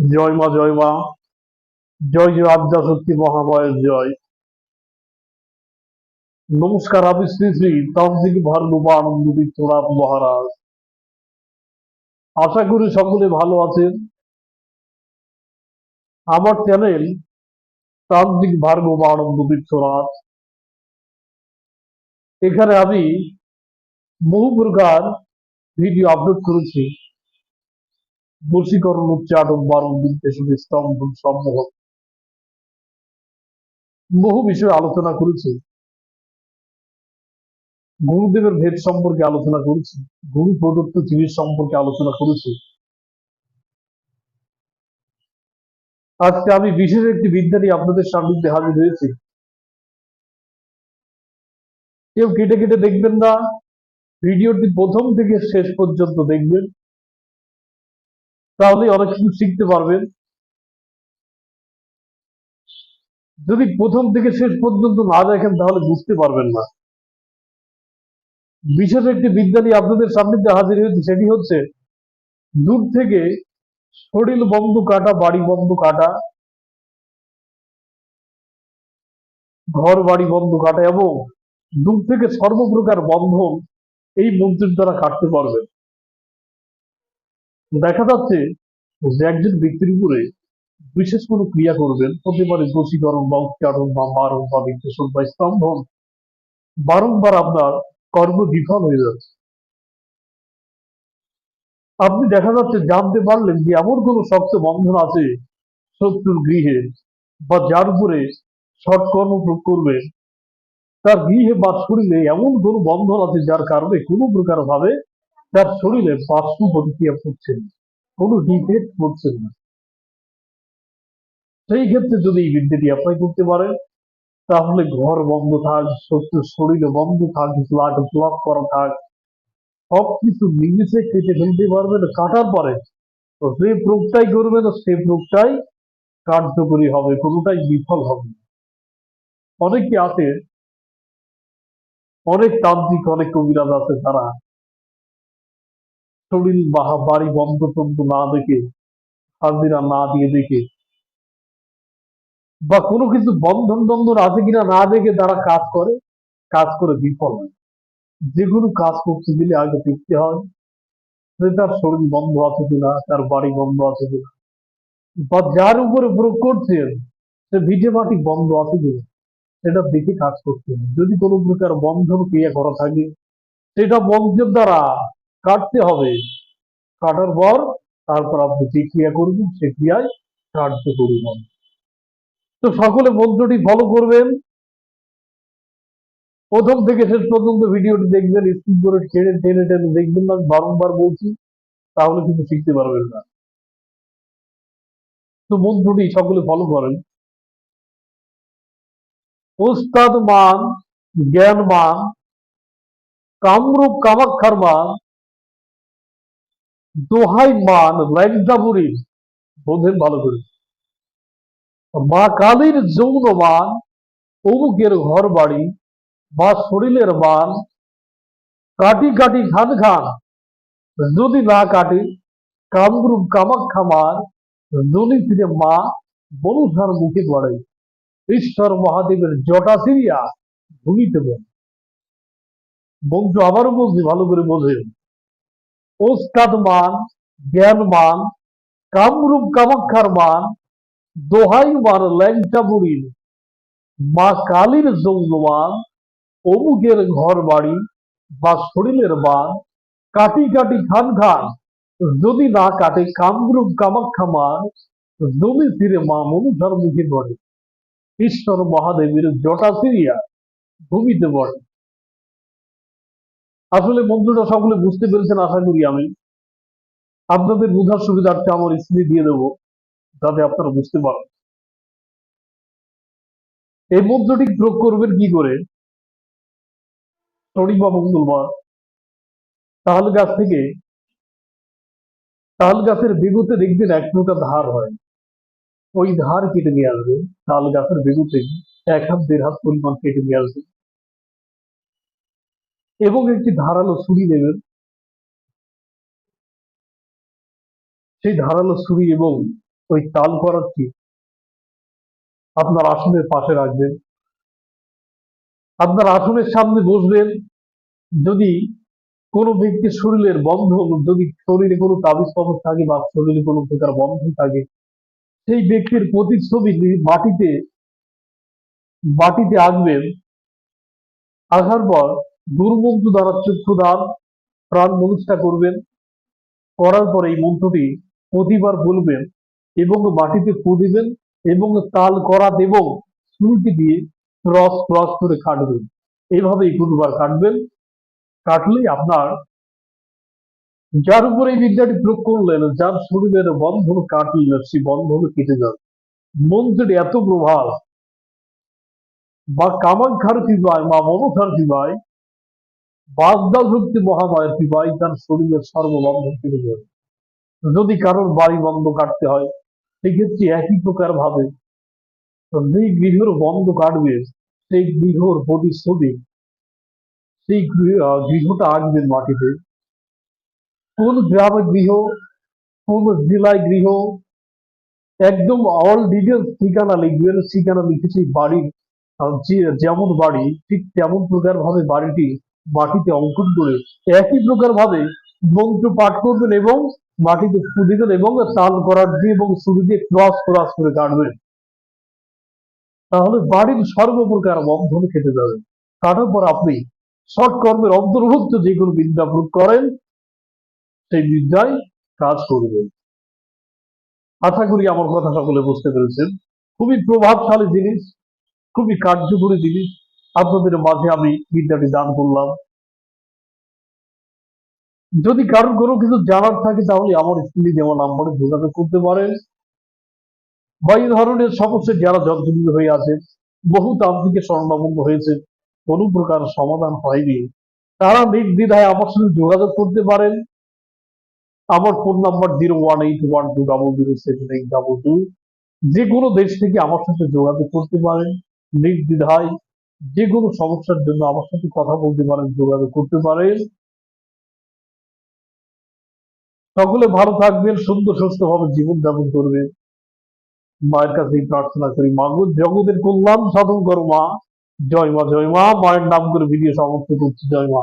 জয় মা জয় মা। জয় জয় আদ্যা শক্তি মহামায়ের জয়। নমস্কার, আমি শ্রী শ্রী তান্ত্রিক ভার্গবা আনন্দ বিশ্বনাথ মহারাজ। আশা করি সকলে ভালো আছেন। আমার চ্যানেল তান্ত্রিক ভার্গবা আনন্দ বিশ্বনাথ। এখানে আমি বহু প্রকার ভিডিও আপলোড করেছি। বশীকরণ উচ্চাটন বারণ বিদ্বেষণ স্তম্ভ, সম্মোহ। বহু বিষয়ে আলোচনা করেছি। গুরুদেবের ভেদ সম্পর্কে আলোচনা করেছি। গুরু প্রদত্ত জিনিস সম্পর্কে আলোচনা করেছি। আজকে আমি বিশেষ একটি বিদ্যা নিয়ে আপনাদের সান্নিধ্যে হাজির হয়েছি। কেউ কেটে কেটে দেখবেন না। ভিডিওটি প্রথম থেকে শেষ পর্যন্ত দেখবেন। তাহলে অনেক কিছু শিখতে পারবেন যদি প্রথম থেকে শেষ পর্যন্ত না দেখেন, তাহলে বুঝতে পারবেন না। বিশেষ একটি বিদ্যা আপনাদের সান্নিধ্যে হাজির হয়েছে, সেটি হচ্ছে দূর থেকে শরীর বন্ধ কাটা, বাড়ি বন্ধ কাটা, ঘর বাড়ি বন্ধ কাটা এবং দূর থেকে সর্বপ্রকার বন্ধন এই মন্ত্রের দ্বারা কাটতে পারবেন। দেখা যাচ্ছে যে একজন ব্যক্তির উপরে বিশেষ কোনো ক্রিয়া করবেন, হতে পারে বশীকরণ বা উচ্চারণ বা মারণ বা বিদ্বেষণ বা স্তম্ভন, বারংবার আপনার কর্ম বিফল হয়ে যাচ্ছে আপনি দেখা যাচ্ছে জানতে পারলেন যে এমন কোনো শক্ত বন্ধন আছে শত্রুর গৃহে বা যার উপরে সৎকর্ম প্রয়োগ করবেন। তার গৃহে বা শরীরে এমন কোনো বন্ধন আছে যার কারণে কোনো প্রকার ভাবে তার শরীরে পার্শ্ব প্রতিক্রিয়া করছে না। কোনো ডিফেক্ট করছে না। সেই ক্ষেত্রে যদি এই বিদ্যাটি অ্যাপ্লাই করতে পারেন, তাহলে ঘর বন্ধ থাক, শত্রুর শরীরে বন্ধ থাক ব্লাড ব্লক করা থাক, সবকিছু নিমিশে কেটে ফেলতে পারবেন, কাটার পরে তো যে প্রয়োগটাই করবেন সে প্রয়োগটাই কার্যকরী হবে, কোনোটাই বিফল হবে অনেকে আছে, অনেক তান্ত্রিক, অনেক কবিরাজ আছে, তারা শরীর বা বাড়ি বন্ধ টন্ধ না দেখে হাজিরা না দিয়ে দেখে বা কোনো কিছু বন্ধন বন্ধন আছে কিনা না দেখে তারা কাজ করে কাজ করে বিফল যে কোনো কাজ করতে গেলে আগে দেখতে হয় যে তার শরীর বন্ধ আছে কিনা তার বাড়ি বন্ধ আছে কিনা বা যার উপরে প্রয়োগ করছেন সে ভিটে মাটি বন্ধ আছে কিনা সেটা দেখে কাজ করতে হবে যদি কোনো প্রকার বন্ধন ক্রিয়া করা থাকে সেটা বন্ধের দ্বারা কাটতে হবে। কাটার পর তারপর আপনি যে ক্রিয়া করবেন, সে ক্রিয়ায় কার্যকরী হবে তো সকলে মন্ত্রটি ফলো করবেন। প্রথম থেকে শেষ পর্যন্ত ভিডিওটি দেখবেন স্কিপ করে টেনে টেনে টেনে দেখবেন না বারংবার বলছি, তাহলে কিন্তু শিখতে পারবেন না। তো মন্ত্রটি সকলে ফলো করেন। ওস্তাদ মান, জ্ঞান মান, কামরূপ কামাক্ষার মান দোহাই মান ল্যাংদাবুরি বোধেন ভালো করে। মা কালীর যৌন মান অমুকের ঘর বাড়ি বা শরীরের মান কাটি কাটি খান খান যদি না কাটে, কামরূপ কামাক্ষা মান দলি ফিরে মা মনুষার মুখে পড়ে ঈশ্বর মহাদেবের জটা সিরিয়া ভূমিতে বল। বন্ধু, আবারও বলছি, ভালো করে বোঝেন। ওস্তাদ মান জ্ঞান মান কামরূপ কামাক্ষার মান দোহাই মান ল্যাংটা বুড়ির মা কালীর যৌনমান, অমুকের ঘর বাড়ি বা শরীরের মান, কাটি কাটি খান খান। যদি না কাটে কামরূপ কামাক্ষা মান, জমি ফিরে মা মনুষার মুখে পড়ে। ঈশ্বর মহাদেবের জটা সিরিয়া ভূমিতে পড়ে। আসলে মন্ত্রটা সকলে বুঝতে পেরেছেন, আশা করি আমি। আপনাদের বোঝার সুবিধার্থে আমার স্ত্রী দিয়ে দেবো, যাতে আপনারা বুঝতে পারেন। এই মন্ত্রটি প্রয়োগ করবেন কি করে? শনি বা মঙ্গলবার? তাল গাছ থেকে তাল গাছের বেগুতে দেখবেন এক প্রকার ধার হয়। ওই ধার কেটে নিয়ে আসবে তাল গাছের বেগুতে এক হাত, দেড় হাত পরিমাণ কেটে নিয়ে আসবে। এবং একটি ধারালো ছুরি দেবেন সেই ধারালো ছুরি এবং ওই তাল করাচ্ছি আপনার আসনের পাশে রাখবেন। আপনার আসনের সামনে বসবেন। যদি কোনো ব্যক্তির শরীরের বন্ধন, যদি শরীরে কোনো তাবিজ কবজ থাকে বা শরীরে কোনো প্রকার বন্ধন থাকে, সেই ব্যক্তির প্রতিচ্ছবি মাটিতে মাটিতে আঁকবেন আসার পর দুর্মন্ত্র দ্বারা চক্ষু দান প্রাণ প্রতিষ্ঠা করবেন। করার পর এই মন্ত্রটি প্রতিবার বলবেন এবং মাটিতে ফু দিবেন এবং তাল করাত এবং চুলটি দিয়ে ক্রস ক্রস করে কাটবেন। এইভাবেই গুরুবার কাটবেন। কাটলেই আপনার যার উপরে এই বিদ্যাটি প্রয়োগ করলেন, যার শরীরের বন্ধন কাটলেন সেই বন্ধন কেটে যাবে। মন্ত্রটি এত প্রভাব। বা কামাখ্যার কৃপায় মা মমতার কৃপায় বাগদা শক্তি মহামায়ের কৃপায় তার শরীরের সর্ববন্ধন কেটে যাবে যদি কারোর বাড়ি বন্ধ কাটতে হয়, সেক্ষেত্রে একই প্রকার ভাবে যেই গৃহর বন্ধ কাটবে, সেই গৃহর প্রতিশ্রুতি সেই গৃহটা আঁকবেন মাটিতে। কোন গ্রামের গৃহ, কোন জেলায় গৃহ, একদম অল ডিটেলস ঠিকানা লিখবেন ঠিকানা লিখে সেই বাড়ির যেমন বাড়ি, ঠিক তেমন প্রকার ভাবে বাড়িটি মাটিতে অঙ্কন করে একই প্রকার ভাবে মন্ত্র পাঠ করবেন এবং মাটিতে ফু এবং তাল করার দিয়ে এবং শুরু দিয়ে ক্রস ক্রস করে কাটবেন। তাহলে বাড়ির সর্বপ্রকার বন্ধন কেটে যাবে। কাটার পর আপনি সৎ কর্মের অন্তর্ভুক্ত যে কোনো বিদ্যা প্রয়োগ করেন, সেই বিদ্যায় কাজ করবেন। আশা করি আমার কথা সকলে বুঝতে পেরেছেন। খুবই প্রভাবশালী জিনিস, খুবই কার্যকরী জিনিস। আপনাদের মাঝে আমি বিদ্যাটি দান করলাম। যদি কারোর কোনো কিছু জানার থাকে, তাহলে আমার স্ক্রিনে দেওয়া নাম্বারে যোগাযোগ করতে পারেন। বা এই ধরনের সমস্যা যারা জর্জরিত হয়ে আছে বহু তান্ত্রিকের স্বর্ণাবন্ধ হয়েছে কোনো প্রকার সমাধান হয়নি। তারা নির্দ্বিধায় আমার সঙ্গে যোগাযোগ করতে পারেন। আমার phone number zero one eight one two double zero seven eight double two. যে কোনো দেশ থেকে আমার সাথে যোগাযোগ করতে পারেন। নির্দ্বিধায় যে কোনো সমস্যার জন্য আমার সাথে কথা বলতে পারেন, যোগাযোগ করতে পারেন। সকলে ভালো থাকবেন সুন্দর সুস্থ ভাবে জীবনযাপন করবেন। মায়ের কাছে প্রার্থনা করি, মা জগতের কল্যাণ সাধন করো মা। জয় মা জয় মা। মায়ের নাম করে ভিডিও সমাপ্ত করছি। জয় মা।